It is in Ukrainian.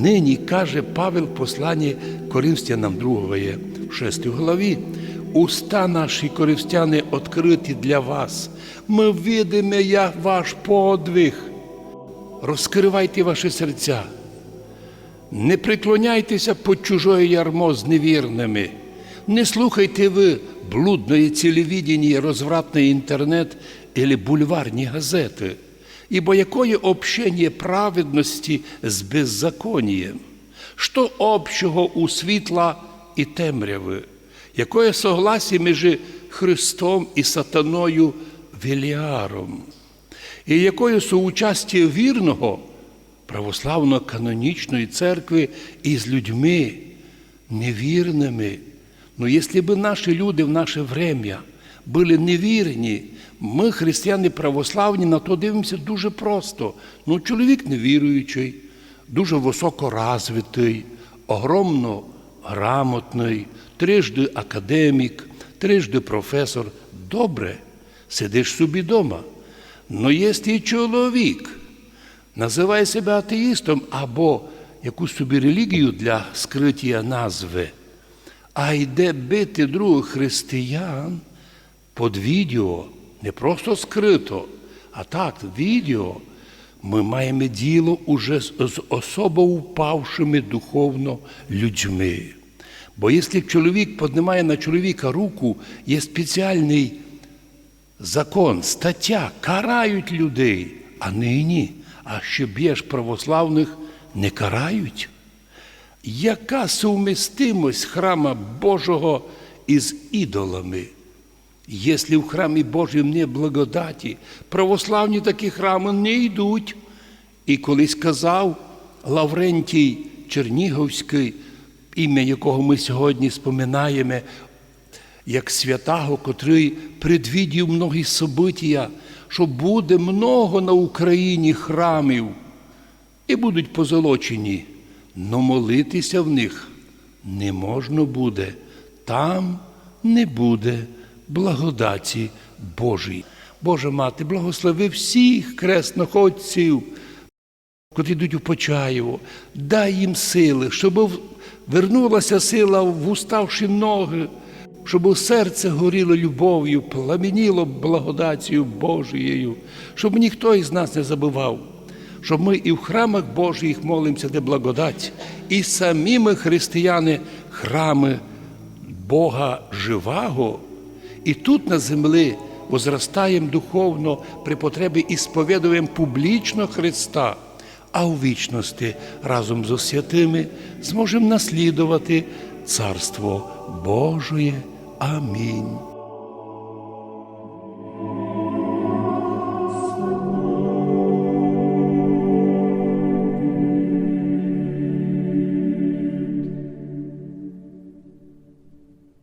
Нині каже Павел в посланні Коринфянам 2, 6 главі. Уста наші коринфяни відкриті для вас. Ми видимо, як ваш подвиг. Розкривайте ваші серця. Не приклоняйтеся під чужое ярмо з невірними. Не слухайте ви блудної телевидения, розвратний інтернет или бульварні газети. Ибо якое общение праведності з беззаконієм? Що общого у світла і темряви? Якое согласие між Христом і сатаною Веліаром? І якое соучастие вірного православно-канонічної церкви із людьми невірними? Ну, якщо б наші люди в наше время були невірні, ми, християни православні, на то дивимося дуже просто. Ну, чоловік невіруючий, дуже високоразвитий, огромно грамотний, трижди академік, трижди професор. Добре, сидиш собі вдома. Но якщо чоловік називає себе атеїстом або якусь собі релігію для скриття назви, а йде бити других християн під відео, не просто скрито, а так, відео, ми маємо діло уже з особо впавшими духовно людьми. Бо якщо чоловік піднімає на чоловіка руку, є спеціальний закон, стаття, карають людей, а нині, а ще б'єш православних, не карають. Яка сумістимость храма Божого із ідолами? Якщо в храмі Божому не благодаті, православні такі храми не йдуть. І колись казав Лаврентій Чернігівський, ім'я якого ми сьогодні споминаємо, як святого, котрий предвідів многі события, що буде много на Україні храмів і будуть позолочені, но молитися в них не можна буде, там не буде благодаті Божої. Божа мати, благослови всіх кресноходців, котрі йдуть у Почаєво, дай їм сили, щоб вернулася сила в уставші ноги, щоб серце горіло любов'ю, пламеніло благодаттю Божією, щоб ніхто із нас не забував, щоб ми і в храмах Божих молимося, де благодать, і самі ми, християни, храми Бога живого, і тут на землі возростаємо духовно при потребі і сповідуємо публічно Христа, а у вічності разом з святими зможемо наслідувати Царство Божої. Амінь.